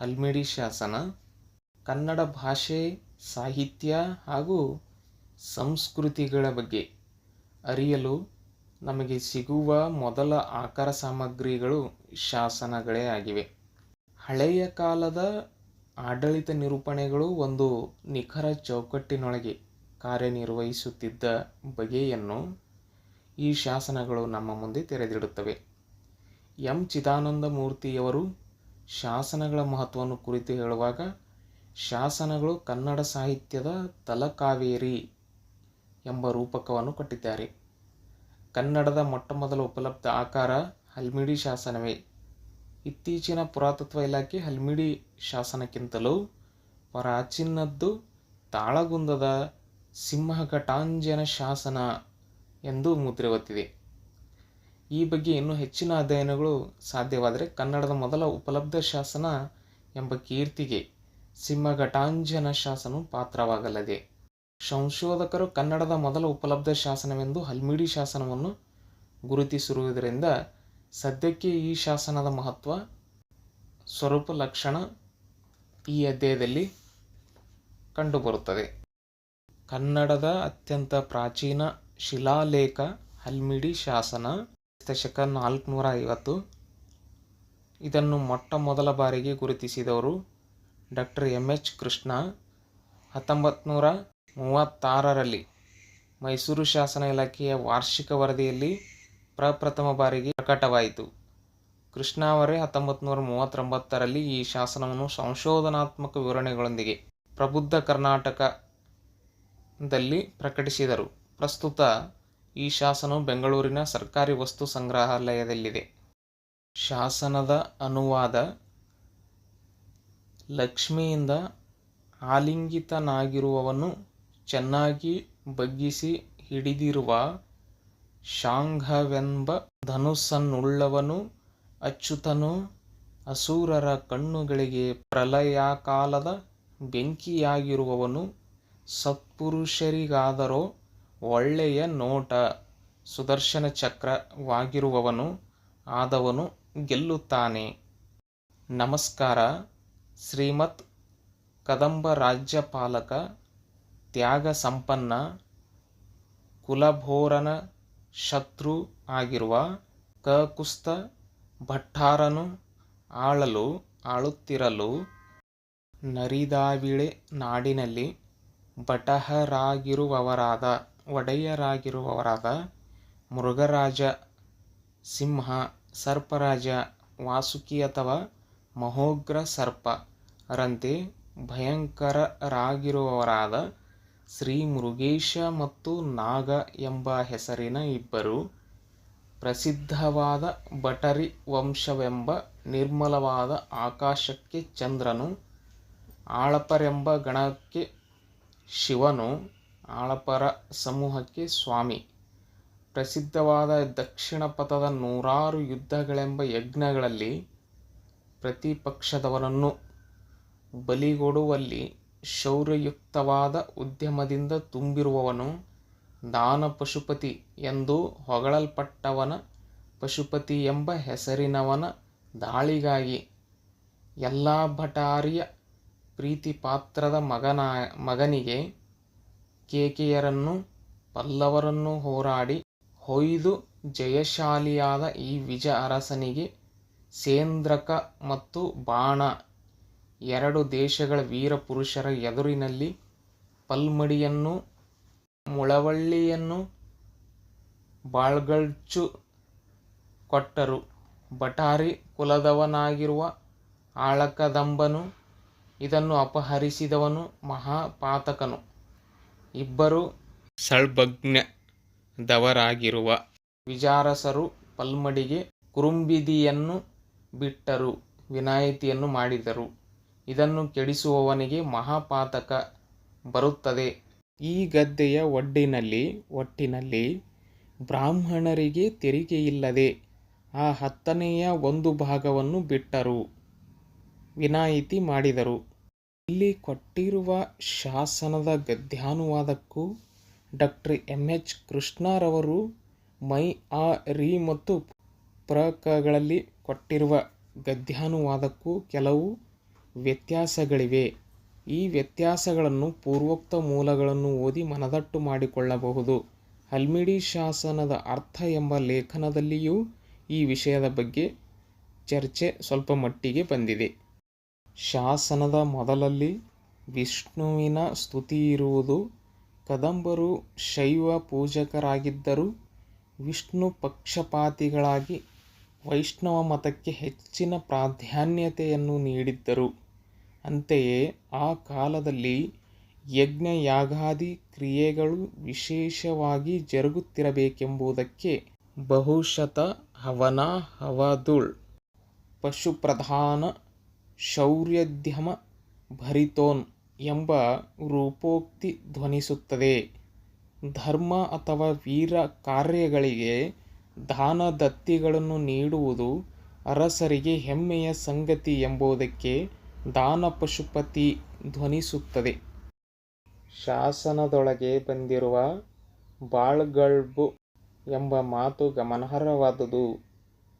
ಹಲ್ಮಿಡಿ ಶಾಸನ, ಕನ್ನಡ ಭಾಷೆ, ಸಾಹಿತ್ಯ ಹಾಗೂ ಸಂಸ್ಕೃತಿಗಳ ಬಗ್ಗೆ ಅರಿಯಲು ನಮಗೆ ಸಿಗುವ ಮೊದಲ ಆಕರ ಸಾಮಗ್ರಿಗಳು ಶಾಸನಗಳೇ ಆಗಿವೆ. ಹಳೆಯ ಕಾಲದ ಆಡಳಿತ ನಿರೂಪಣೆಗಳು ಒಂದು ನಿಖರ ಚೌಕಟ್ಟಿನೊಳಗೆ ಕಾರ್ಯನಿರ್ವಹಿಸುತ್ತಿದ್ದ ಬಗೆಯನ್ನು ಈ ಶಾಸನಗಳು ನಮ್ಮ ಮುಂದೆ ತೆರೆದಿಡುತ್ತವೆ. ಎಂ. ಚಿದಾನಂದ ಮೂರ್ತಿಯವರು ಶಾಸನಗಳ ಮಹತ್ವವನ್ನು ಕುರಿತು ಹೇಳುವಾಗ, ಶಾಸನಗಳು ಕನ್ನಡ ಸಾಹಿತ್ಯದ ತಲಕಾವೇರಿ ಎಂಬ ರೂಪಕವನ್ನು ಕೊಟ್ಟಿದ್ದಾರೆ. ಕನ್ನಡದ ಮೊಟ್ಟಮೊದಲ ಉಪಲಬ್ಧ ಆಕಾರ ಹಲ್ಮಿಡಿ ಶಾಸನವೇ. ಇತ್ತೀಚಿನ ಪುರಾತತ್ವ ಇಲಾಖೆ ಹಲ್ಮಿಡಿ ಶಾಸನಕ್ಕಿಂತಲೂ ಪ್ರಾಚೀನದ್ದು ತಾಳಗುಂದದ ಸಿಂಹಘಟಾಂಜನ ಶಾಸನ ಎಂದು ಮುದ್ರೆ ಒತ್ತಿದೆ ಈ ಬಗ್ಗೆ ಇನ್ನೂ ಹೆಚ್ಚಿನ ಅಧ್ಯಯನಗಳು ಸಾಧ್ಯವಾದರೆ ಕನ್ನಡದ ಮೊದಲ ಉಪಲಬ್ಧ ಶಾಸನ ಎಂಬ ಕೀರ್ತಿಗೆ ಸಿಂಹಘಟಾಂಜನ ಶಾಸನವು ಪಾತ್ರವಾಗಲಿದೆ. ಸಂಶೋಧಕರು ಕನ್ನಡದ ಮೊದಲ ಉಪಲಬ್ಧ ಶಾಸನವೆಂದು ಹಲ್ಮಿಡಿ ಶಾಸನವನ್ನು ಗುರುತಿಸಿರುವುದರಿಂದ ಸದ್ಯಕ್ಕೆ ಈ ಶಾಸನದ ಮಹತ್ವ ಸ್ವರೂಪ ಲಕ್ಷಣ ಈ ಅಧ್ಯಾಯದಲ್ಲಿ ಕಂಡುಬರುತ್ತದೆ. ಕನ್ನಡದ ಅತ್ಯಂತ ಪ್ರಾಚೀನ ಶಿಲಾಲೇಖ ಹಲ್ಮಿಡಿ ಶಾಸನ ದಶಕ ನಾಲ್ಕುನೂರ ಐವತ್ತು ಇದನ್ನು ಮೊಟ್ಟ ಮೊದಲ ಬಾರಿಗೆ ಗುರುತಿಸಿದವರು ಡಾಕ್ಟರ್ ಎಂ ಎಚ್ ಕೃಷ್ಣ. ಹತ್ತೊಂಬತ್ತು ನೂರ ಮೂವತ್ತಾರರಲ್ಲಿ ಮೈಸೂರು ಶಾಸನ ಇಲಾಖೆಯ ವಾರ್ಷಿಕ ವರದಿಯಲ್ಲಿ ಪ್ರಪ್ರಥಮ ಬಾರಿಗೆ ಪ್ರಕಟವಾಯಿತು. ಕೃಷ್ಣ ಅವರೇ ಹತ್ತೊಂಬತ್ತು ನೂರ ಮೂವತ್ತೊಂಬತ್ತರಲ್ಲಿ ಈ ಶಾಸನವನ್ನು ಸಂಶೋಧನಾತ್ಮಕ ವಿವರಣೆಗಳೊಂದಿಗೆ ಪ್ರಬುದ್ಧ ಕರ್ನಾಟಕದಲ್ಲಿ ಪ್ರಕಟಿಸಿದರು. ಪ್ರಸ್ತುತ ಈ ಶಾಸನವು ಬೆಂಗಳೂರಿನ ಸರ್ಕಾರಿ ವಸ್ತು ಸಂಗ್ರಹಾಲಯದಲ್ಲಿದೆ. ಶಾಸನದ ಅನುವಾದ ಲಕ್ಷ್ಮಿಯಿಂದ ಆಲಿಂಗಿತನಾಗಿರುವವನು ಚೆನ್ನಾಗಿ ಬಗ್ಗಿಸಿ ಹಿಡಿದಿರುವ ಶಾಂಘವೆಂಬ ಧನುಸ್ಸನ್ನುಳ್ಳವನು ಅಚ್ಯುತನು ಅಸೂರರ ಕಣ್ಣುಗಳಿಗೆ ಪ್ರಲಯಕಾಲದ ಬೆಂಕಿಯಾಗಿರುವವನು ಸತ್ಪುರುಷರಿಗಾದರೋ ಒಳ್ಳೆಯ ನೋಟ, ಸುದರ್ಶನ ಚಕ್ರವಾಗಿರುವವನು, ಆದವನು ಗೆಲ್ಲುತ್ತಾನೆ. ನಮಸ್ಕಾರ. ಶ್ರೀಮತ್ ಕದಂಬ ರಾಜ್ಯಪಾಲಕ, ತ್ಯಾಗ ಸಂಪನ್ನ, ಕುಲಭೋರನ ಶತ್ರು ಆಗಿರುವ ಕಕುಸ್ತ ಭಟ್ಟಾರನು ಆಳಲು, ಆಳುತ್ತಿರಲು, ನರಿದಾವಿಳೆ ನಾಡಿನಲ್ಲಿ ಭಟಹರಾಗಿರುವವರಾದ ಒಡೆಯರಾಗಿರುವವರಾದ ಮೃಗರಾಜ, ಸಿಂಹ, ಸರ್ಪರಾಜ, ವಾಸುಕಿ ಅಥವಾ ಮಹೋಗ್ರ ಸರ್ಪ ರಂತೆ ಭಯಂಕರರಾಗಿರುವವರಾದ ಶ್ರೀ ಮೃಗೇಶ ಮತ್ತು ನಾಗ ಎಂಬ ಹೆಸರಿನ ಇಬ್ಬರು ಪ್ರಸಿದ್ಧವಾದ ಬಟರಿ ವಂಶವೆಂಬ ನಿರ್ಮಲವಾದ ಆಕಾಶಕ್ಕೆ ಚಂದ್ರನು, ಆಳಪರೆಂಬ ಗಣಕ್ಕೆ ಶಿವನು ಆಳಪರ ಸಮೂಹಕ್ಕೆ ಸ್ವಾಮಿ. ಪ್ರಸಿದ್ಧವಾದ ದಕ್ಷಿಣ ಪಥದ ನೂರಾರು ಯುದ್ಧಗಳೆಂಬ ಯಜ್ಞಗಳಲ್ಲಿ ಪ್ರತಿಪಕ್ಷದವರನ್ನು ಬಲಿಗೊಡುವಲ್ಲಿ ಶೌರ್ಯಯುಕ್ತವಾದ ಉದ್ಯಮದಿಂದ ತುಂಬಿರುವವನು ದಾನ ಪಶುಪತಿ ಎಂದು ಹೊಗಳಲ್ಪಟ್ಟವನ ಪಶುಪತಿ ಎಂಬ ಹೆಸರಿನವನ ದಾಳಿಗಾಗಿ ಎಲ್ಲ ಭಟಾರಿಯ ಪ್ರೀತಿಪಾತ್ರದ ಮಗನ, ಮಗನಿಗೆ ಕೇಕೆಯರನ್ನು ಪಲ್ಲವರನ್ನು ಹೋರಾಡಿ ಹೊಯ್ದು ಜಯಶಾಲಿಯಾದ ಈ ವಿಜ ಅರಸನಿಗೆ ಸೇಂದ್ರಕ ಮತ್ತು ಬಾಣ, ಎರಡು ದೇಶಗಳ ವೀರಪುರುಷರ ಎದುರಿನಲ್ಲಿ ಪಲ್ಮಡಿಯನ್ನು, ಮುಳವಳ್ಳಿಯನ್ನು ಬಾಳ್ಗಳ್ಚು ಕೊಟ್ಟರು. ಬಟಾರಿ ಕುಲದವನಾಗಿರುವ ಆಳಕದಂಬನು ಇದನ್ನು ಅಪಹರಿಸಿದವನು ಮಹಾಪಾತಕನು. ಇಬ್ಬರು ಸಳ್ಭಗ್ನದವರಾಗಿರುವ ವಿಜಾರಸರು ಪಲ್ಮಡಿಗೆ ಕುರುಂಬಿದಿಯನ್ನು ಬಿಟ್ಟರು ವಿನಾಯಿತಿಯನ್ನು ಮಾಡಿದರು. ಇದನ್ನು ಕೆಡಿಸುವವನಿಗೆ ಮಹಾಪಾತಕ ಬರುತ್ತದೆ. ಈ ಗದ್ದೆಯ ಒಡ್ಡಿನಲ್ಲಿ ಒಟ್ಟಿನಲ್ಲಿ ಬ್ರಾಹ್ಮಣರಿಗೆ ತೆರಿಗೆಯಿಲ್ಲದೆ ಆ ಹತ್ತನೆಯ ಒಂದು ಭಾಗವನ್ನು ಬಿಟ್ಟರು ವಿನಾಯಿತಿ ಮಾಡಿದರು. ಇಲ್ಲಿ ಕೊಟ್ಟಿರುವ ಶಾಸನದ ಗದ್ಯಾನುವಾದಕ್ಕೂ ಡಾಕ್ಟರ್ ಎಂ ಎಚ್ ಕೃಷ್ಣರವರು ಮೈ, ಆ, ರಿ ಮತ್ತು ಪ್ರಕಗಳಲ್ಲಿ ಕೊಟ್ಟಿರುವ ಗದ್ಯಾನುವಾದಕ್ಕೂ ಕೆಲವು ವ್ಯತ್ಯಾಸಗಳಿವೆ. ಈ ವ್ಯತ್ಯಾಸಗಳನ್ನು ಪೂರ್ವೋಕ್ತ ಮೂಲಗಳನ್ನು ಓದಿ ಮನದಟ್ಟು ಮಾಡಿಕೊಳ್ಳಬಹುದು. ಹಲ್ಮಿಡಿ ಶಾಸನದ ಅರ್ಥ ಎಂಬ ಲೇಖನದಲ್ಲಿಯೂ ಈ ವಿಷಯದ ಬಗ್ಗೆ ಚರ್ಚೆ ಸ್ವಲ್ಪ ಮಟ್ಟಿಗೆ ಬಂದಿದೆ. ಶಾಸನದ ಮೊದಲಲ್ಲಿ ವಿಷ್ಣುವಿನ ಸ್ತುತಿ ಇರುವುದು ಕದಂಬರು ಶೈವ ಪೂಜಕರಾಗಿದ್ದರೂ ವಿಷ್ಣು ಪಕ್ಷಪಾತಿಗಳಾಗಿ ವೈಷ್ಣವ ಮತಕ್ಕೆ ಹೆಚ್ಚಿನ ಪ್ರಾಧಾನ್ಯತೆಯನ್ನು ನೀಡಿದ್ದರು. ಅಂತೆಯೇ ಆ ಕಾಲದಲ್ಲಿ ಯಜ್ಞಯಾಗಾದಿ ಕ್ರಿಯೆಗಳು ವಿಶೇಷವಾಗಿ ಜರುಗುತ್ತಿರಬೇಕೆಂಬುದಕ್ಕೆ ಬಹುಶತ ಹವನ ಹವದುಳ್ ಪಶುಪ್ರಧಾನ ಶೌರ್ಯದ್ಯಮ ಭರಿತೋನ್ ಎಂಬ ರೂಪೋಕ್ತಿ ಧ್ವನಿಸುತ್ತದೆ. ಧರ್ಮ ಅಥವಾ ವೀರ ಕಾರ್ಯಗಳಿಗೆ ದಾನ ದತ್ತಿಗಳನ್ನು ನೀಡುವುದು ಅರಸರಿಗೆ ಹೆಮ್ಮೆಯ ಸಂಗತಿ ಎಂಬುದಕ್ಕೆ ದಾನ ಪಶುಪತಿ ಧ್ವನಿಸುತ್ತದೆ. ಶಾಸನದೊಳಗೆ ಬಂದಿರುವ ಬಾಳ್ಗಳ್ಬು ಎಂಬ ಮಾತು ಗಮನಾರ್ಹವಾದುದು.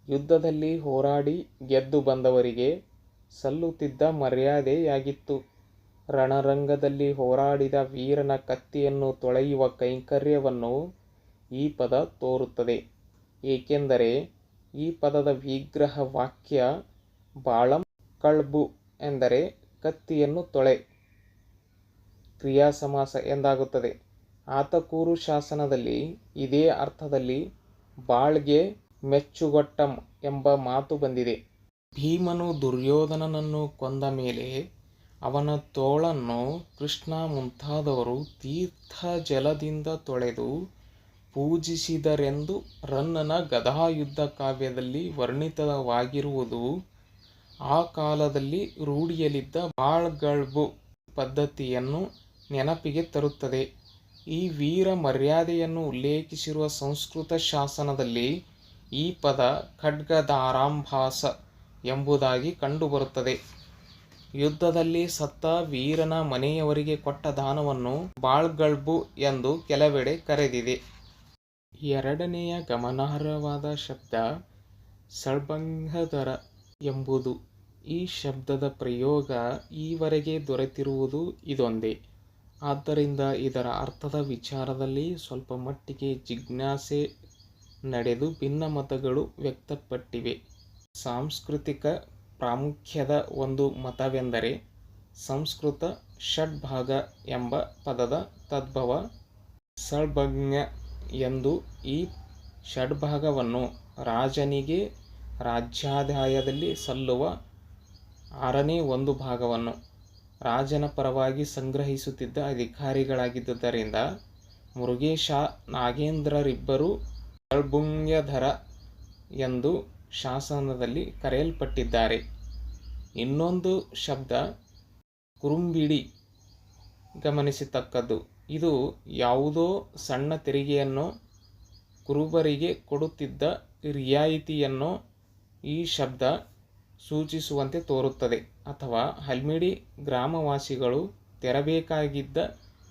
ಯುದ್ಧದಲ್ಲಿ ಹೋರಾಡಿ ಗೆದ್ದು ಬಂದವರಿಗೆ ಸಲ್ಲುತ್ತಿದ್ದ ಮರ್ಯಾದೆಯಾಗಿತ್ತು. ರಣರಂಗದಲ್ಲಿ ಹೋರಾಡಿದ ವೀರನ ಕತ್ತಿಯನ್ನು ತೊಳೆಯುವ ಕೈಂಕರ್ಯವನ್ನು ಈ ಪದ ತೋರುತ್ತದೆ. ಏಕೆಂದರೆ ಈ ಪದದ ವಿಗ್ರಹ ವಾಕ್ಯ ಬಾಳಂ ಕಳ್ಬು ಎಂದರೆ ಕತ್ತಿಯನ್ನು ತೊಳೆ. ಕ್ರಿಯಾಸಮಾಸ ಎಂದಾಗುತ್ತದೆ. ಆತಕೂರು ಶಾಸನದಲ್ಲಿ ಇದೇ ಅರ್ಥದಲ್ಲಿ ಬಾಳ್ಗೆ ಮೆಚ್ಚುಗೊಟ್ಟಂ ಎಂಬ ಮಾತು ಬಂದಿದೆ. ಭೀಮನು ದುರ್ಯೋಧನನನ್ನು ಕೊಂದ ಮೇಲೆ ಅವನ ತೋಳನ್ನು ಕೃಷ್ಣ ಮುಂತಾದವರು ತೀರ್ಥ ಜಲದಿಂದ ತೊಳೆದು ಪೂಜಿಸಿದರೆಂದು ರನ್ನನ ಗದಾಯುದ್ಧ ಕಾವ್ಯದಲ್ಲಿ ವರ್ಣಿತವಾಗಿರುವುದು ಆ ಕಾಲದಲ್ಲಿ ರೂಢಿಯಲ್ಲಿದ್ದ ಬಾಳ್ಗಳ್ಬು ಪದ್ಧತಿಯನ್ನು ನೆನಪಿಗೆ ತರುತ್ತದೆ. ಈ ವೀರ ಮರ್ಯಾದೆಯನ್ನು ಉಲ್ಲೇಖಿಸಿರುವ ಸಂಸ್ಕೃತ ಶಾಸನದಲ್ಲಿ ಈ ಪದ ಖಡ್ಗದಾರಾಂಭಾಸ ಎಂಬುದಾಗಿ ಕಂಡುಬರುತ್ತದೆ. ಯುದ್ಧದಲ್ಲಿ ಸತ್ತ ವೀರನ ಮನೆಯವರಿಗೆ ಕೊಟ್ಟ ದಾನವನ್ನು ಬಾಳ್ಗಳ್ಬು ಎಂದು ಕೆಲವೆಡೆ ಕರೆದಿದೆ. ಎರಡನೆಯ ಗಮನಾರ್ಹವಾದ ಶಬ್ದ ಸಳ್ಬಂಘಧರ ಎಂಬುದು. ಈ ಶಬ್ದದ ಪ್ರಯೋಗ ಈವರೆಗೆ ದೊರೆತಿರುವುದು ಇದೊಂದೇ. ಆದ್ದರಿಂದ ಇದರ ಅರ್ಥದ ವಿಚಾರದಲ್ಲಿ ಸ್ವಲ್ಪ ಮಟ್ಟಿಗೆ ಜಿಜ್ಞಾಸೆ ನಡೆದು ಭಿನ್ನಮತಗಳು ವ್ಯಕ್ತಪಟ್ಟಿವೆ. ಸಾಂಸ್ಕೃತಿಕ ಪ್ರಾಮುಖ್ಯದ ಒಂದು ಮತವೆಂದರೆ ಸಂಸ್ಕೃತ ಷಡ್ಭಾಗ ಎಂಬ ಪದದ ತದ್ಭವ ಸಳ್ಬಂಘ ಎಂದು ಈ ಷಡ್ಭಾಗವನ್ನು ರಾಜನಿಗೆ ರಾಜ್ಯಾದಾಯದಲ್ಲಿ ಸಲ್ಲುವ ಆರನೇ ಒಂದು ಭಾಗವನ್ನು ರಾಜನ ಪರವಾಗಿ ಸಂಗ್ರಹಿಸುತ್ತಿದ್ದ ಅಧಿಕಾರಿಗಳಾಗಿದ್ದುದರಿಂದ ಮುರುಗೇಶ ನಾಗೇಂದ್ರರಿಬ್ಬರು ಸಳ್ಭುಂಗ್ಯಧರ ಎಂದು ಶಾಸನದಲ್ಲಿ ಕರೆಯಲ್ಪಟ್ಟಿದ್ದಾರೆ. ಇನ್ನೊಂದು ಶಬ್ದ ಕುರುಂಬಿಡಿ ಗಮನಿಸತಕ್ಕದ್ದು. ಇದು ಯಾವುದೋ ಸಣ್ಣ ತೆರಿಗೆಯನ್ನು, ಕುರುಬರಿಗೆ ಕೊಡುತ್ತಿದ್ದ ರಿಯಾಯಿತಿಯನ್ನು ಈ ಶಬ್ದ ಸೂಚಿಸುವಂತೆ ತೋರುತ್ತದೆ. ಅಥವಾ ಹಲ್ಮಿಡಿ ಗ್ರಾಮವಾಸಿಗಳು ತೆರಬೇಕಾಗಿದ್ದ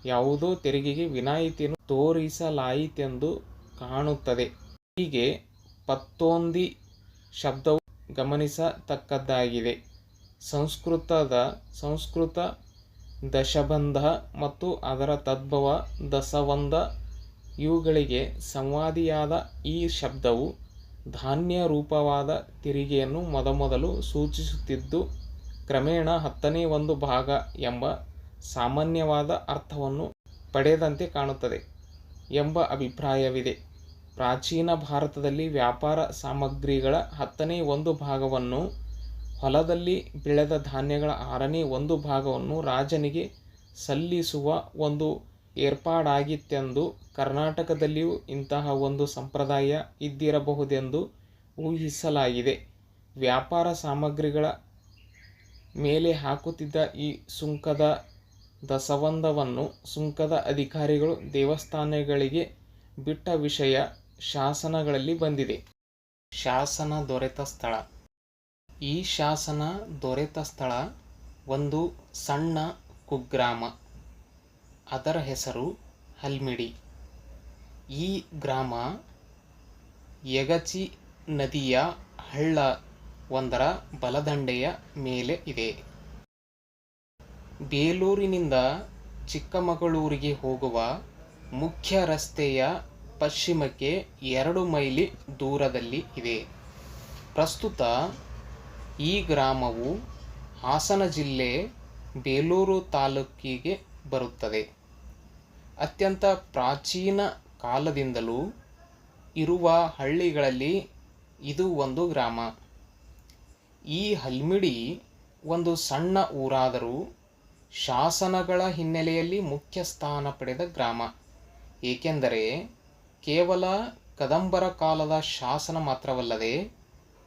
ಯಾವುದೋ ತೆರಿಗೆಗೆ ವಿನಾಯಿತಿಯನ್ನು ತೋರಿಸಲಾಯಿತೆಂದು ಕಾಣುತ್ತದೆ. ಹೀಗೆ ಪತ್ತೊಂದಿ ಶಬ್ದವು ಗಮನಿಸತಕ್ಕದ್ದಾಗಿದೆ. ಸಂಸ್ಕೃತದ ಸಂಸ್ಕೃತ ದಶಬಂಧ ಮತ್ತು ಅದರ ತದ್ಭವ ದಸವಂಧ. ಇವುಗಳಿಗೆ ಸಂವಾದಿಯಾದ ಈ ಶಬ್ದವು ಧಾನ್ಯ ರೂಪವಾದ ತೆರಿಗೆಯನ್ನು ಮೊದಮೊದಲು ಸೂಚಿಸುತ್ತಿದ್ದು, ಕ್ರಮೇಣ ಹತ್ತನೇ ಒಂದು ಭಾಗ ಎಂಬ ಸಾಮಾನ್ಯವಾದ ಅರ್ಥವನ್ನು ಪಡೆದಂತೆ ಕಾಣುತ್ತದೆ ಎಂಬ ಅಭಿಪ್ರಾಯವಿದೆ. ಪ್ರಾಚೀನ ಭಾರತದಲ್ಲಿ ವ್ಯಾಪಾರ ಸಾಮಗ್ರಿಗಳ ಹತ್ತನೇ ಒಂದು ಭಾಗವನ್ನು, ಹೊಲದಲ್ಲಿ ಬೆಳೆದ ಧಾನ್ಯಗಳ ಆರನೇ ಒಂದು ಭಾಗವನ್ನು ರಾಜನಿಗೆ ಸಲ್ಲಿಸುವ ಒಂದು ಏರ್ಪಾಡಾಗಿತ್ತೆಂದು ಕರ್ನಾಟಕದಲ್ಲಿಯೂ ಇಂತಹ ಒಂದು ಸಂಪ್ರದಾಯ ಇದ್ದಿರಬಹುದೆಂದು ಊಹಿಸಲಾಗಿದೆ. ವ್ಯಾಪಾರ ಸಾಮಗ್ರಿಗಳ ಮೇಲೆ ಹಾಕುತ್ತಿದ್ದ ಈ ಸುಂಕದ ದಸವಂದವನ್ನು ಸುಂಕದ ಅಧಿಕಾರಿಗಳು ದೇವಸ್ಥಾನಗಳಿಗೆ ಬಿಟ್ಟ ವಿಷಯ ಶಾಸನಗಳಲ್ಲಿ ಬಂದಿದೆ. ಶಾಸನ ದೊರೆತ ಸ್ಥಳ. ಈ ಶಾಸನ ದೊರೆತ ಸ್ಥಳ ಒಂದು ಸಣ್ಣ ಕುಗ್ರಾಮ. ಅದರ ಹೆಸರು ಹಲ್ಮಿಡಿ. ಈ ಗ್ರಾಮ ಯಗಚಿ ನದಿಯ ಹಳ್ಳ ಒಂದರ ಬಲದಂಡೆಯ ಮೇಲೆ ಇದೆ. ಬೇಲೂರಿನಿಂದ ಚಿಕ್ಕಮಗಳೂರಿಗೆ ಹೋಗುವ ಮುಖ್ಯ ರಸ್ತೆಯ ಪಶ್ಚಿಮಕ್ಕೆ ಎರಡು ಮೈಲಿ ದೂರದಲ್ಲಿ ಇದೆ. ಪ್ರಸ್ತುತ ಈ ಗ್ರಾಮವು ಹಾಸನ ಜಿಲ್ಲೆ ಬೇಲೂರು ತಾಲೂಕಿಗೆ ಬರುತ್ತದೆ. ಅತ್ಯಂತ ಪ್ರಾಚೀನ ಕಾಲದಿಂದಲೂ ಇರುವ ಹಳ್ಳಿಗಳಲ್ಲಿ ಇದು ಒಂದು ಗ್ರಾಮ. ಈ ಹಲ್ಮಿಡಿ ಒಂದು ಸಣ್ಣ ಊರಾದರೂ ಶಾಸನಗಳ ಹಿನ್ನೆಲೆಯಲ್ಲಿ ಮುಖ್ಯ ಸ್ಥಾನ ಪಡೆದ ಗ್ರಾಮ. ಏಕೆಂದರೆ ಕೇವಲ ಕದಂಬರ ಕಾಲದ ಶಾಸನ ಮಾತ್ರವಲ್ಲದೆ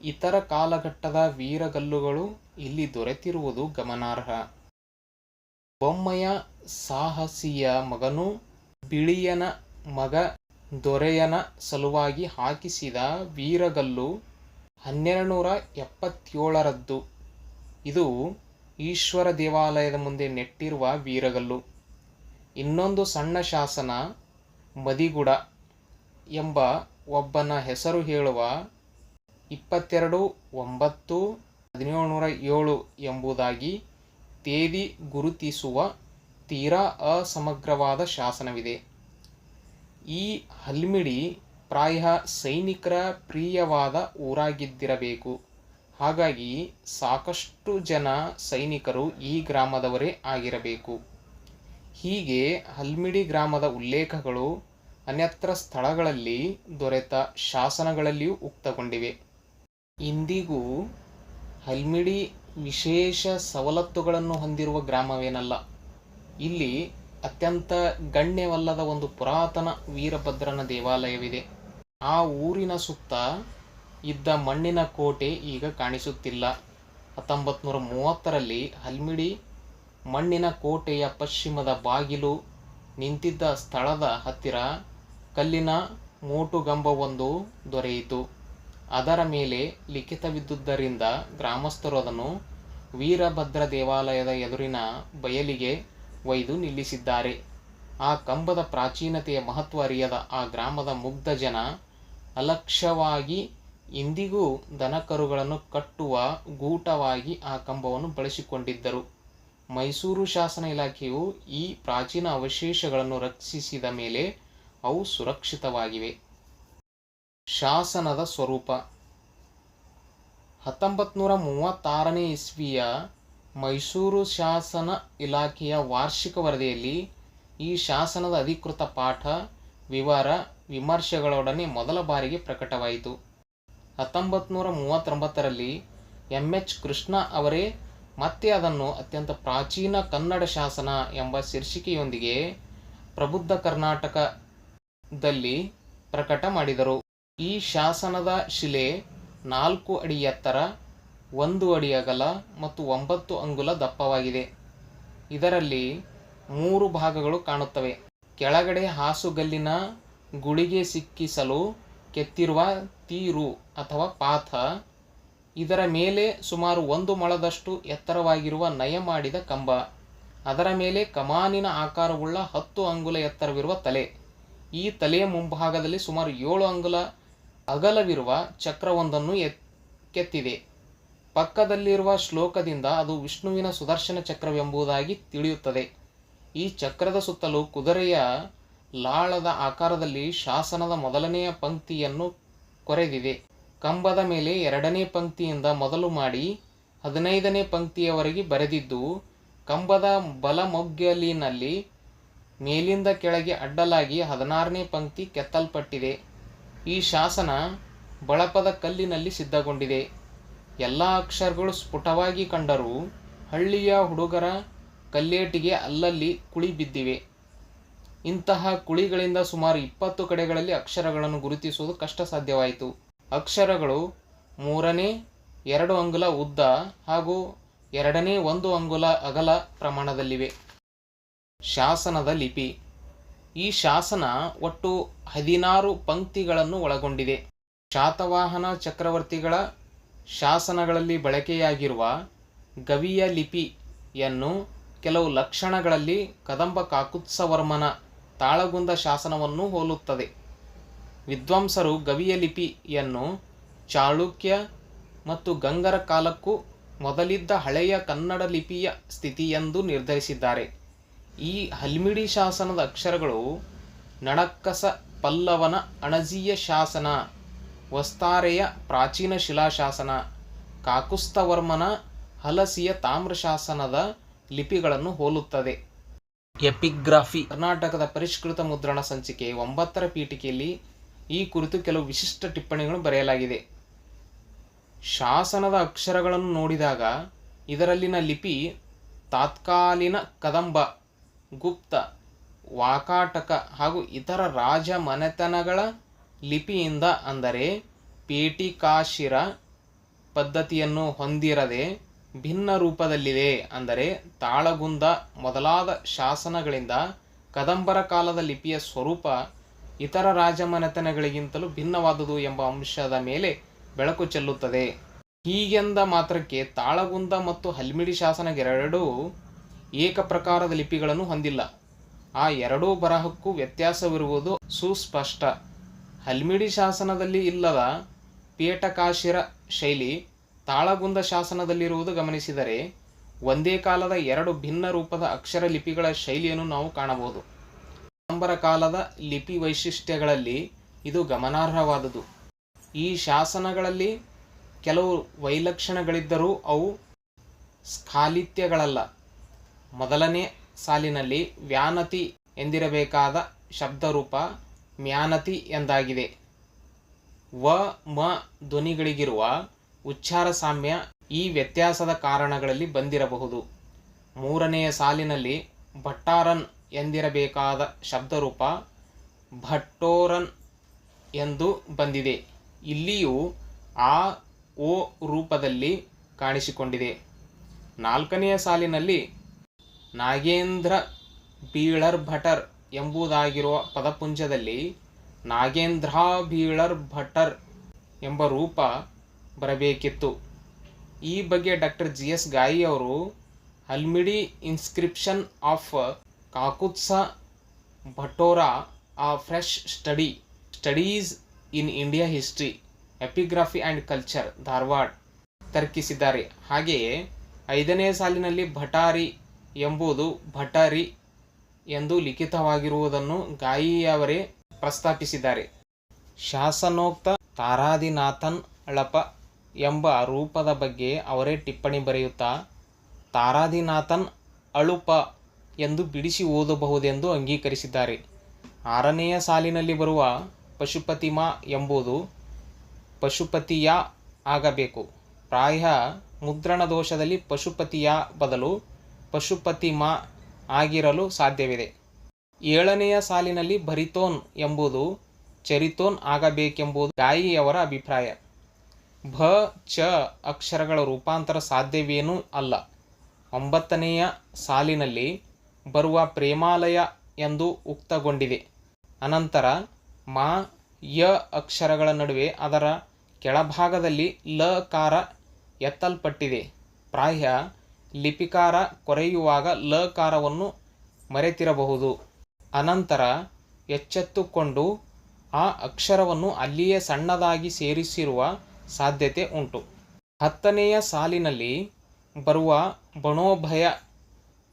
ಇತರ ಕಾಲಘಟ್ಟದ ವೀರಗಲ್ಲುಗಳು ಇಲ್ಲಿ ದೊರೆತಿರುವುದು ಗಮನಾರ್ಹ. ಬೊಮ್ಮಯ ಸಾಹಸಿಯ ಮಗನು ಬಿಳಿಯನ ಮಗ ದೊರೆಯನ ಸಲುವಾಗಿ ಹಾಕಿಸಿದ ವೀರಗಲ್ಲು ಹನ್ನೆರಡು ನೂರ ಎಪ್ಪತ್ತೇಳರದ್ದು ಇದು ಈಶ್ವರ ದೇವಾಲಯದ ಮುಂದೆ ನೆಟ್ಟಿರುವ ವೀರಗಲ್ಲು. ಇನ್ನೊಂದು ಸಣ್ಣ ಶಾಸನ ಮದಿಗುಡ. ಎಂಬ ಒಬ್ಬನ ಹೆಸರು ಹೇಳುವ ಇಪ್ಪತ್ತೆರಡು ಒಂಬತ್ತು ಹದಿನೇಳು ನೂರ ಏಳು ಎಂಬುದಾಗಿ ತೇದಿ ಗುರುತಿಸುವ ತೀರಾ ಅಸಮಗ್ರವಾದ ಶಾಸನವಿದೆ. ಈ ಹಲ್ಮಿಡಿ ಪ್ರಾಯ ಸೈನಿಕರ ಪ್ರಿಯವಾದ ಊರಾಗಿದ್ದಿರಬೇಕು. ಹಾಗಾಗಿ ಸಾಕಷ್ಟು ಜನ ಸೈನಿಕರು ಈ ಗ್ರಾಮದವರೇ ಆಗಿರಬೇಕು. ಹೀಗೆ ಹಲ್ಮಿಡಿ ಗ್ರಾಮದ ಉಲ್ಲೇಖಗಳು ಅನ್ಯತ್ರ ಸ್ಥಳಗಳಲ್ಲಿ ದೊರೆತ ಶಾಸನಗಳಲ್ಲಿಯೂ ಉಕ್ತಗೊಂಡಿವೆ. ಇಂದಿಗೂ ಹಲ್ಮಿಡಿ ವಿಶೇಷ ಸವಲತ್ತುಗಳನ್ನು ಹೊಂದಿರುವ ಗ್ರಾಮವೇನಲ್ಲ. ಇಲ್ಲಿ ಅತ್ಯಂತ ಗಣ್ಯವಲ್ಲದ ಒಂದು ಪುರಾತನ ವೀರಭದ್ರನ ದೇವಾಲಯವಿದೆ. ಆ ಊರಿನ ಸುತ್ತ ಇದ್ದ ಮಣ್ಣಿನ ಕೋಟೆ ಈಗ ಕಾಣಿಸುತ್ತಿಲ್ಲ. ಹತ್ತೊಂಬತ್ತು ನೂರ ಮೂವತ್ತರಲ್ಲಿ ಹಲ್ಮಿಡಿ ಮಣ್ಣಿನ ಕೋಟೆಯ ಪಶ್ಚಿಮದ ಬಾಗಿಲು ನಿಂತಿದ್ದ ಸ್ಥಳದ ಹತ್ತಿರ ಕಲ್ಲಿನ ಮೋಟುಗಂಬವೊಂದು ದೊರೆಯಿತು. ಅದರ ಮೇಲೆ ಲಿಖಿತವಿದ್ದುದರಿಂದ ಗ್ರಾಮಸ್ಥರು ಅದನ್ನು ವೀರಭದ್ರ ದೇವಾಲಯದ ಎದುರಿನ ಬಯಲಿಗೆ ಒಯ್ದು ನಿಲ್ಲಿಸಿದ್ದಾರೆ. ಆ ಕಂಬದ ಪ್ರಾಚೀನತೆಯ ಮಹತ್ವ ಅರಿಯದ ಆ ಗ್ರಾಮದ ಮುಗ್ಧ ಜನ ಅಲಕ್ಷ್ಯವಾಗಿ ಇಂದಿಗೂ ದನಕರುಗಳನ್ನು ಕಟ್ಟುವ ಗೂಟವಾಗಿ ಆ ಕಂಬವನ್ನು ಬಳಸಿಕೊಂಡಿದ್ದರು. ಮೈಸೂರು ಶಾಸನ ಇಲಾಖೆಯು ಈ ಪ್ರಾಚೀನ ಅವಶೇಷಗಳನ್ನು ರಕ್ಷಿಸಿದ ಮೇಲೆ ಅವು ಸುರಕ್ಷಿತವಾಗಿವೆ. ಶಾಸನದ ಸ್ವರೂಪ. ಹತ್ತೊಂಬತ್ತು ನೂರ ಮೂವತ್ತಾರನೇ ಇಸ್ವಿಯ ಮೈಸೂರು ಶಾಸನ ಇಲಾಖೆಯ ವಾರ್ಷಿಕ ವರದಿಯಲ್ಲಿ ಈ ಶಾಸನದ ಅಧಿಕೃತ ಪಾಠ, ವಿವರ, ವಿಮರ್ಶೆಗಳೊಡನೆ ಮೊದಲ ಬಾರಿಗೆ ಪ್ರಕಟವಾಯಿತು. ಹತ್ತೊಂಬತ್ತು ನೂರ ಮೂವತ್ತೊಂಬತ್ತರಲ್ಲಿ ಎಂ. ಎಚ್. ಕೃಷ್ಣ ಅವರೇ ಮತ್ತೆ ಅದನ್ನು ಅತ್ಯಂತ ಪ್ರಾಚೀನ ಕನ್ನಡ ಶಾಸನ ಎಂಬ ಶೀರ್ಷಿಕೆಯೊಂದಿಗೆ ಪ್ರಬುದ್ಧ ಕರ್ನಾಟಕದಲ್ಲಿ ಪ್ರಕಟ ಮಾಡಿದರು. ಈ ಶಾಸನದ ಶಿಲೆ ನಾಲ್ಕು ಅಡಿ ಎತ್ತರ, ಒಂದು ಅಡಿ ಅಗಲ ಮತ್ತು ಒಂಬತ್ತು ಅಂಗುಲ ದಪ್ಪವಾಗಿದೆ. ಇದರಲ್ಲಿ ಮೂರು ಭಾಗಗಳು ಕಾಣುತ್ತವೆ. ಕೆಳಗಡೆ ಹಾಸುಗಲ್ಲಿನ ಗುಳಿಗೆ ಸಿಕ್ಕಿಸಲು ಕೆತ್ತಿರುವ ತೀರು ಅಥವಾ ಪಾಥ, ಇದರ ಮೇಲೆ ಸುಮಾರು ಒಂದು ಮೊಳದಷ್ಟು ಎತ್ತರವಾಗಿರುವ ನಯ ಮಾಡಿದ ಕಂಬ, ಅದರ ಮೇಲೆ ಕಮಾನಿನ ಆಕಾರವುಳ್ಳ ಹತ್ತು ಅಂಗುಲ ಎತ್ತರವಿರುವ ತಲೆ. ಈ ತಲೆಯ ಮುಂಭಾಗದಲ್ಲಿ ಸುಮಾರು ಏಳು ಅಂಗುಲ ಅಗಲವಿರುವ ಚಕ್ರವೊಂದನ್ನು ಕೆತ್ತಿದೆ. ಪಕ್ಕದಲ್ಲಿರುವ ಶ್ಲೋಕದಿಂದ ಅದು ವಿಷ್ಣುವಿನ ಸುದರ್ಶನ ಚಕ್ರವೆಂಬುದಾಗಿ ತಿಳಿಯುತ್ತದೆ. ಈ ಚಕ್ರದ ಸುತ್ತಲೂ ಕುದುರೆಯ ಲಾಳದ ಆಕಾರದಲ್ಲಿ ಶಾಸನದ ಮೊದಲನೆಯ ಪಂಕ್ತಿಯನ್ನು ಕೊರೆದಿದೆ. ಕಂಬದ ಮೇಲೆ ಎರಡನೇ ಪಂಕ್ತಿಯಿಂದ ಮೊದಲು ಮಾಡಿ ಹದಿನೈದನೇ ಪಂಕ್ತಿಯವರೆಗೆ ಬರೆದಿದ್ದು, ಕಂಬದ ಬಲಮೊಗ್ಗಲಿನಲ್ಲಿ ಮೇಲಿಂದ ಕೆಳಗೆ ಅಡ್ಡಲಾಗಿ ಹದಿನಾರನೇ ಪಂಕ್ತಿ ಕೆತ್ತಲ್ಪಟ್ಟಿದೆ. ಈ ಶಾಸನ ಬಳಪದ ಕಲ್ಲಿನಲ್ಲಿ ಸಿದ್ಧಗೊಂಡಿದೆ. ಎಲ್ಲ ಅಕ್ಷರಗಳು ಸ್ಫುಟವಾಗಿ ಕಂಡರೂ ಹಳ್ಳಿಯ ಹುಡುಗರ ಕಲ್ಲೇಟಿಗೆ ಅಲ್ಲಲ್ಲಿ ಕುಳಿ ಬಿದ್ದಿವೆ. ಇಂತಹ ಕುಳಿಗಳಿಂದ ಸುಮಾರು ಇಪ್ಪತ್ತು ಕಡೆಗಳಲ್ಲಿ ಅಕ್ಷರಗಳನ್ನು ಗುರುತಿಸುವುದು ಕಷ್ಟ ಸಾಧ್ಯವಾಯಿತು ಅಕ್ಷರಗಳು ಮೂರನೇ, ಎರಡು ಅಂಗುಲ ಉದ್ದ ಹಾಗೂ ಎರಡನೇ ಒಂದು ಅಂಗುಲ ಅಗಲ ಪ್ರಮಾಣದಲ್ಲಿವೆ. ಶಾಸನದ ಲಿಪಿ. ಈ ಶಾಸನ ಒಟ್ಟು ಹದಿನಾರು ಪಂಕ್ತಿಗಳನ್ನು ಒಳಗೊಂಡಿದೆ. ಶಾತವಾಹನ ಚಕ್ರವರ್ತಿಗಳ ಶಾಸನಗಳಲ್ಲಿ ಬಳಕೆಯಾಗಿರುವ ಗವಿಯ ಲಿಪಿಯನ್ನು ಕೆಲವು ಲಕ್ಷಣಗಳಲ್ಲಿ ಕದಂಬ ಕಾಕುತ್ಸವರ್ಮನ ತಾಳಗುಂದ ಶಾಸನವನ್ನು ಹೋಲುತ್ತದೆ. ವಿದ್ವಾಂಸರು ಗವಿಯ ಲಿಪಿಯನ್ನು ಚಾಳುಕ್ಯ ಮತ್ತು ಗಂಗರ ಕಾಲಕ್ಕೂ ಮೊದಲಿದ್ದ ಹಳೆಯ ಕನ್ನಡ ಲಿಪಿಯ ಸ್ಥಿತಿಯೆಂದು ನಿರ್ಧರಿಸಿದ್ದಾರೆ. ಈ ಹಲ್ಮಿಡಿ ಶಾಸನದ ಅಕ್ಷರಗಳು ನಡಕ್ಕಸ ಪಲ್ಲವನ ಅಣಜಿಯ ಶಾಸನ, ವಸ್ತಾರೆಯ ಪ್ರಾಚೀನ ಶಿಲಾಶಾಸನ ಕಾಕುಸ್ತವರ್ಮನ ಹಲಸಿಯ ತಾಮ್ರಶಾಸನದ ಲಿಪಿಗಳನ್ನು ಹೋಲುತ್ತದೆ. ಎಪಿಗ್ರಾಫಿ, ಕರ್ನಾಟಕದ ಪರಿಷ್ಕೃತ ಮುದ್ರಣ ಸಂಚಿಕೆ ಒಂಬತ್ತರ ಪೀಠಿಕೆಯಲ್ಲಿ ಈ ಕುರಿತು ಕೆಲವು ವಿಶಿಷ್ಟ ಟಿಪ್ಪಣಿಗಳು ಬರೆಯಲಾಗಿದೆ. ಶಾಸನದ ಅಕ್ಷರಗಳನ್ನು ನೋಡಿದಾಗ ಇದರಲ್ಲಿನ ಲಿಪಿ ತಾತ್ಕಾಲೀನ ಕದಂಬ ಗುಪ್ತ, ವಾಕಾಟಕ ಹಾಗೂ ಇತರ ರಾಜ ಮನೆತನಗಳ ಲಿಪಿಯಿಂದ ಅಂದರೆ ಪೇಟಿಕಾಶಿರ ಪದ್ಧತಿಯನ್ನು ಹೊಂದಿರದೆ ಭಿನ್ನ ರೂಪದಲ್ಲಿದೆ ಅಂದರೆ ತಾಳಗುಂದ ಮೊದಲಾದ ಶಾಸನಗಳಿಂದ ಕದಂಬರ ಕಾಲದ ಲಿಪಿಯ ಸ್ವರೂಪ ಇತರ ರಾಜಮನೆತನಗಳಿಗಿಂತಲೂ ಭಿನ್ನವಾದುದು ಎಂಬ ಅಂಶದ ಮೇಲೆ ಬೆಳಕು ಚೆಲ್ಲುತ್ತದೆ. ಹೀಗೆಂದ ಮಾತ್ರಕ್ಕೆ ತಾಳಗುಂದ ಮತ್ತು ಹಲ್ಮಿಡಿ ಶಾಸನಗಳೆರಡೂ ಏಕಪ್ರಕಾರದ ಲಿಪಿಗಳನ್ನು ಹೊಂದಿಲ್ಲ. ಆ ಎರಡೂ ಬರಹಕ್ಕೂ ವ್ಯತ್ಯಾಸವಿರುವುದು ಸುಸ್ಪಷ್ಟ. ಹಲ್ಮಿಡಿ ಶಾಸನದಲ್ಲಿ ಇಲ್ಲದ ಪೇಟಕಾಶಿರ ಶೈಲಿ ತಾಳಗುಂದ ಶಾಸನದಲ್ಲಿರುವುದು ಗಮನಿಸಿದರೆ ಒಂದೇ ಕಾಲದ ಎರಡು ಭಿನ್ನ ರೂಪದ ಅಕ್ಷರ ಲಿಪಿಗಳ ಶೈಲಿಯನ್ನು ನಾವು ಕಾಣಬಹುದು. ಆಡಂಬರ ಕಾಲದ ಲಿಪಿ ವೈಶಿಷ್ಟ್ಯಗಳಲ್ಲಿ ಇದು ಗಮನಾರ್ಹವಾದುದು. ಈ ಶಾಸನಗಳಲ್ಲಿ ಕೆಲವು ವೈಲಕ್ಷಣಗಳಿದ್ದರೂ ಅವು ಸ್ಖಾಲಿತ್ಯಗಳಲ್ಲ ಮೊದಲನೇ ಸಾಲಿನಲ್ಲಿ ವ್ಯಾನತಿ ಎಂದಿರಬೇಕಾದ ಶಬ್ದರೂಪ ಮ್ಯಾನತಿ ಎಂದಾಗಿದೆ. ವ, ಮ ಧ್ವನಿಗಳಿಗಿರುವ ಉಚ್ಚಾರ ಸಾಮ್ಯ ಈ ವ್ಯತ್ಯಾಸದ ಕಾರಣಗಳಲ್ಲಿ ಬಂದಿರಬಹುದು. ಮೂರನೆಯ ಸಾಲಿನಲ್ಲಿ ಭಟ್ಟಾರನ್ ಎಂದಿರಬೇಕಾದ ಶಬ್ದರೂಪ ಭಟ್ಟೋರನ್ ಎಂದು ಬಂದಿದೆ. ಇಲ್ಲಿಯೂ ಆ, ಓ ರೂಪದಲ್ಲಿ ಕಾಣಿಸಿಕೊಂಡಿದೆ. ನಾಲ್ಕನೆಯ ಸಾಲಿನಲ್ಲಿ ನಾಗೇಂದ್ರ ಬೀಳರ್ ಭಟರ್ ಎಂಬುದಾಗಿರುವ ಪದಪುಂಜದಲ್ಲಿ ನಾಗೇಂದ್ರ ಬೀಳರ್ ಭಟರ್ ಎಂಬ ರೂಪ ಬರಬೇಕಿತ್ತು. ಈ ಬಗ್ಗೆ ಡಾಕ್ಟರ್ ಜಿ ಎಸ್ ಗಾಯಿ ಅವರು ಅಲ್ಮಿಡಿ ಇನ್ಸ್ಕ್ರಿಪ್ಷನ್ ಆಫ್ ಕಾಕುತ್ಸ ಭಟೋರಾ, ಆ fresh study, studies in India history, epigraphy and culture Dharwad ತರ್ಕಿಸಿದ್ದಾರೆ. ಹಾಗೆಯೇ ಐದನೇ ಸಾಲಿನಲ್ಲಿ ಭಟಾರಿ ಎಂಬುದು ಭಟಾರಿ ಎಂದು ಲಿಖಿತವಾಗಿರುವುದನ್ನು ಗಾಯಿಯವರೇ ಪ್ರಸ್ತಾಪಿಸಿದ್ದಾರೆ. ಶಾಸನೋಕ್ತ ತಾರಾದಿನಾಥನ್ ಅಳಪ ಎಂಬ ರೂಪದ ಬಗ್ಗೆ ಅವರೇ ಟಿಪ್ಪಣಿ ಬರೆಯುತ್ತಾ, ತಾರಾದಿನಾಥನ್ ಅಳುಪ ಎಂದು ಬಿಡಿಸಿ ಓದಬಹುದೆಂದು ಅಂಗೀಕರಿಸಿದ್ದಾರೆ. ಆರನೆಯ ಸಾಲಿನಲ್ಲಿ ಬರುವ ಪಶುಪತಿಮಾ ಎಂಬುದು ಪಶುಪತಿಯ ಆಗಬೇಕು. ಪ್ರಾಯ ಮುದ್ರಣ ದೋಷದಲ್ಲಿ ಪಶುಪತಿಯ ಬದಲು ಪಶುಪತಿಮ ಆಗಿರಲು ಸಾಧ್ಯವಿದೆ. ಏಳನೆಯ ಸಾಲಿನಲ್ಲಿ ಭರಿತೋನ್ ಎಂಬುದು ಚರಿತೋನ್ ಆಗಬೇಕೆಂಬುದು ಗಾಯಿಯವರ ಅಭಿಪ್ರಾಯ. ಭ, ಚ ಅಕ್ಷರಗಳ ರೂಪಾಂತರ ಸಾಧ್ಯವೇನೂ ಅಲ್ಲ. ಒಂಬತ್ತನೆಯ ಸಾಲಿನಲ್ಲಿ ಬರುವ ಪ್ರೇಮಾಲಯ ಎಂದು ಉಕ್ತಗೊಂಡಿದೆ. ಅನಂತರ ಮಾ, ಯ ಅಕ್ಷರಗಳ ನಡುವೆ ಅದರ ಕೆಳಭಾಗದಲ್ಲಿ ಲ ಕಾರ ಎತ್ತಲ್ಪಟ್ಟಿದೆ. ಪ್ರಾಯ ಲಿಪಿಕಾರ ಕೊರೆಯುವಾಗ ಲ ಕಾರವನ್ನು ಮರೆತಿರಬಹುದು. ಅನಂತರ ಎಚ್ಚೆತ್ತುಕೊಂಡು ಆ ಅಕ್ಷರವನ್ನು ಅಲ್ಲಿಯೇ ಸಣ್ಣದಾಗಿ ಸೇರಿಸಿರುವ ಸಾಧ್ಯತೆ ಉಂಟು. ಹತ್ತನೆಯ ಸಾಲಿನಲ್ಲಿ ಬರುವ ಬಣೋಭಯ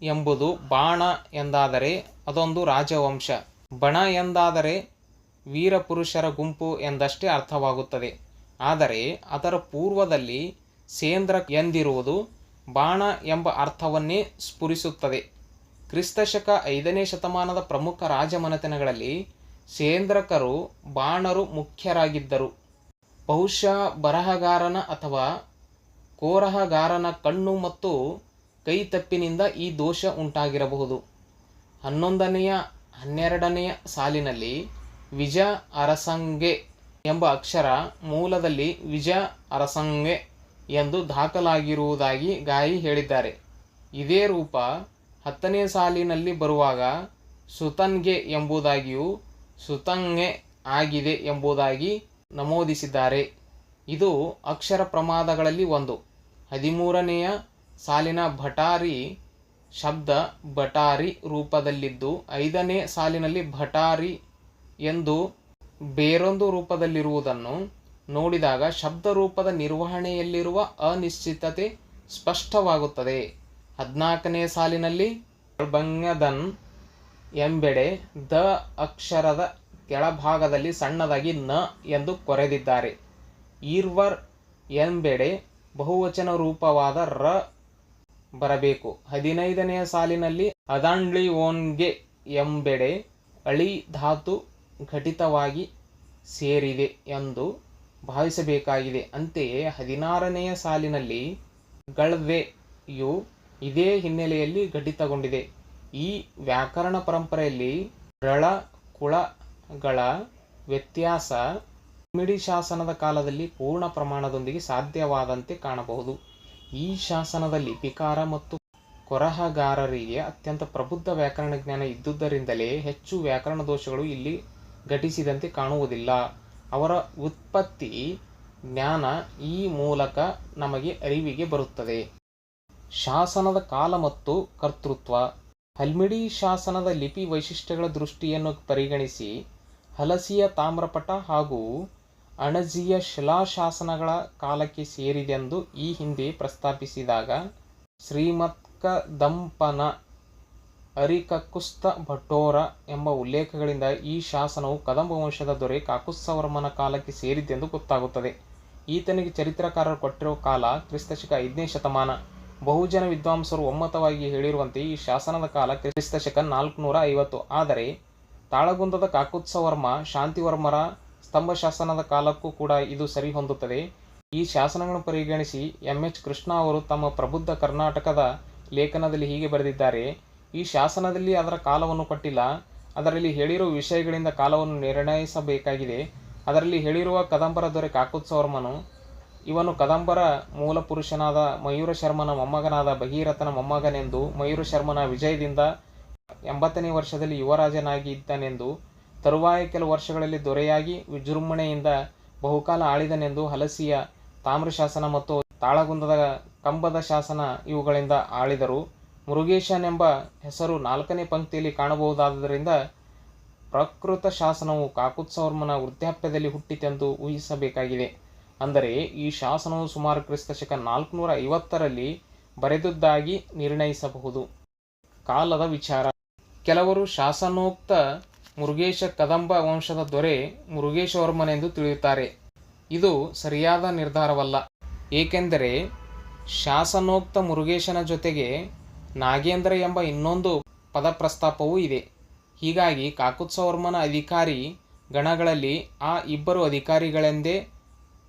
ಎಂಬುದು ಬಾಣ ಎಂದಾದರೆ ಅದೊಂದು ರಾಜವಂಶ. ಬಣ ಎಂದಾದರೆ ವೀರಪುರುಷರ ಗುಂಪು ಎಂದಷ್ಟೇ ಅರ್ಥವಾಗುತ್ತದೆ. ಆದರೆ ಅದರ ಪೂರ್ವದಲ್ಲಿ ಸೇಂದ್ರ ಎಂದಿರುವುದು ಬಾಣ ಎಂಬ ಅರ್ಥವನ್ನೇ ಸ್ಫುರಿಸುತ್ತದೆ. ಕ್ರಿಸ್ತಶಕ ಐದನೇ ಶತಮಾನದ ಪ್ರಮುಖ ರಾಜಮನೆತನಗಳಲ್ಲಿ ಸೇಂದ್ರಕರು ಬಾಣರು ಮುಖ್ಯರಾಗಿದ್ದರು. ಬಹುಶಃ ಬರಹಗಾರನ ಅಥವಾ ಕೋರಹಗಾರನ ಕಣ್ಣು ಮತ್ತು ಕೈತಪ್ಪಿನಿಂದ ಈ ದೋಷ ಉಂಟಾಗಿರಬಹುದು. ಹನ್ನೊಂದನೆಯ, ಹನ್ನೆರಡನೆಯ ಸಾಲಿನಲ್ಲಿ ವಿಜ ಅರಸಂಗೆ ಎಂಬ ಅಕ್ಷರ ಮೂಲದಲ್ಲಿ ವಿಜ ಅರಸಂಗೆ ಎಂದು ದಾಖಲಾಗಿರುವುದಾಗಿ ಗಾಯಿ ಹೇಳಿದ್ದಾರೆ. ಇದೇ ರೂಪ ಹತ್ತನೇ ಸಾಲಿನಲ್ಲಿ ಬರುವಾಗ ಸುತನ್ಗೆ ಎಂಬುದಾಗಿಯೂ ಸುತಂಗೆ ಆಗಿದೆ ಎಂಬುದಾಗಿ ನಮೂದಿಸಿದ್ದಾರೆ. ಇದು ಅಕ್ಷರ ಪ್ರಮಾದಗಳಲ್ಲಿ ಒಂದು. ಹದಿಮೂರನೆಯ ಸಾಲಿನ ಭಟಾರಿ ಶಬ್ದ ಭಟಾರಿ ರೂಪದಲ್ಲಿದ್ದು ಐದನೇ ಸಾಲಿನಲ್ಲಿ ಭಟಾರಿ ಎಂದು ಬೇರೊಂದು ರೂಪದಲ್ಲಿರುವುದನ್ನು ನೋಡಿದಾಗ ಶಬ್ದರೂಪದ ನಿರ್ವಹಣೆಯಲ್ಲಿರುವ ಅನಿಶ್ಚಿತತೆ ಸ್ಪಷ್ಟವಾಗುತ್ತದೆ. ಹದಿನಾಲ್ಕನೇ ಸಾಲಿನಲ್ಲಿ ಬಂಗದನ್ ಎಂಬೆಡೆ ದ ಅಕ್ಷರದ ಕೆಳಭಾಗದಲ್ಲಿ ಸಣ್ಣದಾಗಿ ನ ಎಂದು ಕೊರೆದಿದ್ದಾರೆ. ಈರ್ವರ್ ಎಂಬೆಡೆ ಬಹುವಚನ ರೂಪವಾದ ರ ಬರಬೇಕು. ಹದಿನೈದನೆಯ ಸಾಲಿನಲ್ಲಿ ಅದಾಂಡ್ಲಿ ಓನ್ಗೆ ಎಂಬೆಡೆ ಅಳಿ ಧಾತು ಘಟಿತವಾಗಿ ಸೇರಿದೆ ಎಂದು ಭಾವಿಸಬೇಕಾಗಿದೆ. ಅಂತೆಯೇ ಹದಿನಾರನೆಯ ಸಾಲಿನಲ್ಲಿ ಗಳ್ವೆಯು ಇದೇ ಹಿನ್ನೆಲೆಯಲ್ಲಿ ಘಟಿತಗೊಂಡಿದೆ. ಈ ವ್ಯಾಕರಣ ಪರಂಪರೆಯಲ್ಲಿ ರಳ ಕುಳಗಳ ವ್ಯತ್ಯಾಸ ಮಿಡಿ ಶಾಸನದ ಕಾಲದಲ್ಲಿ ಪೂರ್ಣ ಪ್ರಮಾಣದೊಂದಿಗೆ ಸಾಧ್ಯವಾದಂತೆ ಕಾಣಬಹುದು. ಈ ಶಾಸನದಲ್ಲಿ ಪಿಕಾರ ಮತ್ತು ಕೊರಹಗಾರರಿಗೆ ಅತ್ಯಂತ ಪ್ರಬುದ್ಧ ವ್ಯಾಕರಣ ಜ್ಞಾನ ಇದ್ದುದರಿಂದಲೇ ಹೆಚ್ಚು ವ್ಯಾಕರಣ ದೋಷಗಳು ಇಲ್ಲಿ ಘಟಿಸಿದಂತೆ ಕಾಣುವುದಿಲ್ಲ. ಅವರ ಉತ್ಪತ್ತಿ ಜ್ಞಾನ ಈ ಮೂಲಕ ನಮಗೆ ಅರಿವಿಗೆ ಬರುತ್ತದೆ. ಶಾಸನದ ಕಾಲ ಮತ್ತು ಕರ್ತೃತ್ವ, ಹಲ್ಮಿಡಿ ಶಾಸನದ ಲಿಪಿ ವೈಶಿಷ್ಟ್ಯಗಳ ದೃಷ್ಟಿಯನ್ನು ಪರಿಗಣಿಸಿ ಹಲಸಿಯ ತಾಮ್ರಪಟ ಹಾಗೂ ಅಣಜಿಯ ಶಿಲಾಶಾಸನಗಳ ಕಾಲಕ್ಕೆ ಸೇರಿದೆಂದು ಈ ಹಿಂದೆ ಪ್ರಸ್ತಾಪಿಸಿದಾಗ ಶ್ರೀಮತ್ಕದಂಪನ ಅರಿಕಕ್ಕುಸ್ತ ಭಟೋರ ಎಂಬ ಉಲ್ಲೇಖಗಳಿಂದ ಈ ಶಾಸನವು ಕದಂಬ ವಂಶದ ದೊರೆ ಕಾಕುತ್ಸವರ್ಮನ ಕಾಲಕ್ಕೆ ಸೇರಿದ್ದೆಂದು ಗೊತ್ತಾಗುತ್ತದೆ. ಈತನಿಗೆ ಚರಿತ್ರಕಾರರು ಕೊಟ್ಟಿರುವ ಕಾಲ ಕ್ರಿಸ್ತಶಕ ಐದನೇ ಶತಮಾನ. ಬಹುಜನ ವಿದ್ವಾಂಸರು ಒಮ್ಮತವಾಗಿ ಹೇಳಿರುವಂತೆ ಈ ಶಾಸನದ ಕಾಲ ಕ್ರಿಸ್ತಶಕ ನಾಲ್ಕುನೂರ ಐವತ್ತು. ಆದರೆ, ತಾಳಗುಂದದ ಕಾಕುತ್ಸವರ್ಮ ಶಾಂತಿವರ್ಮರ ಸ್ತಂಭ ಶಾಸನದ ಕಾಲಕ್ಕೂ ಕೂಡ ಇದು ಸರಿ ಹೊಂದುತ್ತದೆ ಈ ಶಾಸನಗಳನ್ನು ಪರಿಗಣಿಸಿ ಎಂ ಎಚ್ ಕೃಷ್ಣ ಅವರು ತಮ್ಮ ಪ್ರಬುದ್ಧ ಕರ್ನಾಟಕದ ಲೇಖನದಲ್ಲಿ ಹೀಗೆ ಬರೆದಿದ್ದಾರೆ. ಈ ಶಾಸನದಲ್ಲಿ ಅದರ ಕಾಲವನ್ನು ಕೊಟ್ಟಿಲ್ಲ. ಅದರಲ್ಲಿ ಹೇಳಿರುವ ವಿಷಯಗಳಿಂದ ಕಾಲವನ್ನು ನಿರ್ಣಯಿಸಬೇಕಾಗಿದೆ. ಅದರಲ್ಲಿ ಹೇಳಿರುವ ಕದಂಬರ ದೊರೆ ಕಾಕುತ್ಸವರ್ಮನು ಇವನು ಕದಂಬರ ಮೂಲ ಪುರುಷನಾದ ಮಯೂರ ಶರ್ಮನ ಮೊಮ್ಮಗನಾದ ಭಗೀರಥನ ಮೊಮ್ಮಗನೆಂದು, ಮಯೂರ ಶರ್ಮನ ವಿಜಯದಿಂದ ಎಂಬತ್ತನೇ ವರ್ಷದಲ್ಲಿ ಯುವರಾಜನಾಗಿದ್ದನೆಂದು, ತರುವಾಯ ಕೆಲವು ವರ್ಷಗಳಲ್ಲಿ ದೊರೆಯಾಗಿ ವಿಜೃಂಭಣೆಯಿಂದ ಬಹುಕಾಲ ಆಳಿದನೆಂದು ಹಲಸಿಯ ತಾಮ್ರಶಾಸನ ಮತ್ತು ತಾಳಗುಂದದ ಕಂಬದ ಶಾಸನ ಇವುಗಳಿಂದ ಆಳಿದರು. ಮುರುಗೇಶನೆಂಬ ಹೆಸರು ನಾಲ್ಕನೇ ಪಂಕ್ತಿಯಲ್ಲಿ ಕಾಣಬಹುದಾದ್ದರಿಂದ ಪ್ರಕೃತ ಶಾಸನವು ಕಾಕುತ್ಸವರ್ಮನ ವೃದ್ಧಾಪ್ಯದಲ್ಲಿ ಹುಟ್ಟಿತೆಂದು ಊಹಿಸಬೇಕಾಗಿದೆ. ಅಂದರೆ, ಈ ಶಾಸನವು ಸುಮಾರು ಕ್ರಿಸ್ತ ಶಕ ನಾಲ್ಕುನೂರ ಐವತ್ತರಲ್ಲಿ ಬರೆದುದ್ದಾಗಿ ನಿರ್ಣಯಿಸಬಹುದು. ಕಾಲದ ವಿಚಾರ. ಕೆಲವರು ಶಾಸನೋಕ್ತ ಮುರುಗೇಶ ಕದಂಬ ವಂಶದ ದೊರೆ ಮುರುಗೇಶವರ್ಮನೆಂದು ತಿಳಿಯುತ್ತಾರೆ. ಇದು ಸರಿಯಾದ ನಿರ್ಧಾರವಲ್ಲ. ಏಕೆಂದರೆ, ಶಾಸನೋಕ್ತ ಮುರುಗೇಶನ ಜೊತೆಗೆ ನಾಗೇಂದ್ರ ಎಂಬ ಇನ್ನೊಂದು ಪದಪ್ರಸ್ತಾಪವೂ ಇದೆ. ಹೀಗಾಗಿ ಕಾಕುತ್ಸವರ್ಮನ ಅಧಿಕಾರಿ ಗಣಗಳಲ್ಲಿ ಆ ಇಬ್ಬರು ಅಧಿಕಾರಿಗಳೆಂದೇ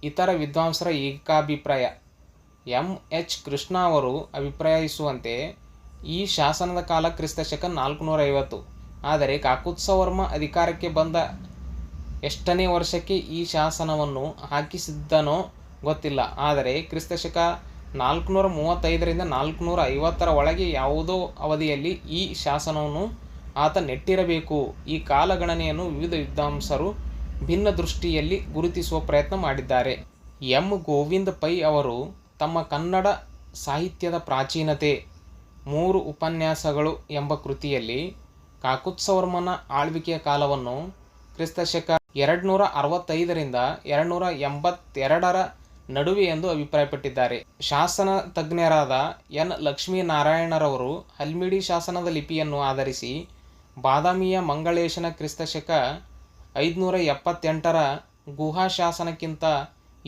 ಇತರ ವಿದ್ವಾಂಸರ ಏಕಾಭಿಪ್ರಾಯ. ಎಂ. ಎಚ್. ಕೃಷ್ಣ ಅವರು ಅಭಿಪ್ರಾಯಿಸುವಂತೆ, ಈ ಶಾಸನದ ಕಾಲ ಕ್ರಿಸ್ತ ಶಕ ನಾಲ್ಕುನೂರ ಐವತ್ತು ಆದರೆ ಕಾಕುತ್ಸವರ್ಮ ಅಧಿಕಾರಕ್ಕೆ ಬಂದ ಎಷ್ಟನೇ ವರ್ಷಕ್ಕೆ ಈ ಶಾಸನವನ್ನು ಹಾಕಿಸಿದ್ದನೋ ಗೊತ್ತಿಲ್ಲ. ಆದರೆ ಕ್ರಿಸ್ತ ಶಕ ನಾಲ್ಕುನೂರ ಮೂವತ್ತೈದರಿಂದ ನಾಲ್ಕುನೂರ ಐವತ್ತರ ಒಳಗೆ ಯಾವುದೋ ಅವಧಿಯಲ್ಲಿ ಈ ಶಾಸನವನ್ನು ಆತ ನೆಟ್ಟಿರಬೇಕು. ಈ ಕಾಲಗಣನೆಯನ್ನು ವಿವಿಧ ವಿದ್ವಾಂಸರು ಭಿನ್ನ ದೃಷ್ಟಿಯಲ್ಲಿ ಗುರುತಿಸುವ ಪ್ರಯತ್ನ ಮಾಡಿದ್ದಾರೆ. ಎಂ. ಗೋವಿಂದ ಪೈ ಅವರು ತಮ್ಮ ಕನ್ನಡ ಸಾಹಿತ್ಯದ ಪ್ರಾಚೀನತೆ, ಮೂರು ಉಪನ್ಯಾಸಗಳು ಎಂಬ ಕೃತಿಯಲ್ಲಿ ಕಾಕುತ್ಸವರ್ಮನ ಆಳ್ವಿಕೆಯ ಕಾಲವನ್ನು ಕ್ರಿಸ್ತಶಕ ಎರಡುನೂರ ಅರವತ್ತೈದರಿಂದ ಎರಡುನೂರ ಎಂಬತ್ತೆರಡರ ನಡುವೆ ಎಂದು ಅಭಿಪ್ರಾಯಪಟ್ಟಿದ್ದಾರೆ. ಶಾಸನ ತಜ್ಞರಾದ ಎನ್. ಲಕ್ಷ್ಮೀನಾರಾಯಣರವರು ಹಲ್ಮಿಡಿ ಶಾಸನದ ಲಿಪಿಯನ್ನು ಆಧರಿಸಿ ಬಾದಾಮಿಯ ಮಂಗಳೇಶನ ಕ್ರಿಸ್ತಶಕ ಐದುನೂರ ಎಪ್ಪತ್ತೆಂಟರ ಗುಹಾ ಶಾಸನಕ್ಕಿಂತ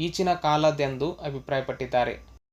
ಈಚಿನ ಕಾಲದೆಂದು ಅಭಿಪ್ರಾಯಪಟ್ಟಿದ್ದಾರೆ.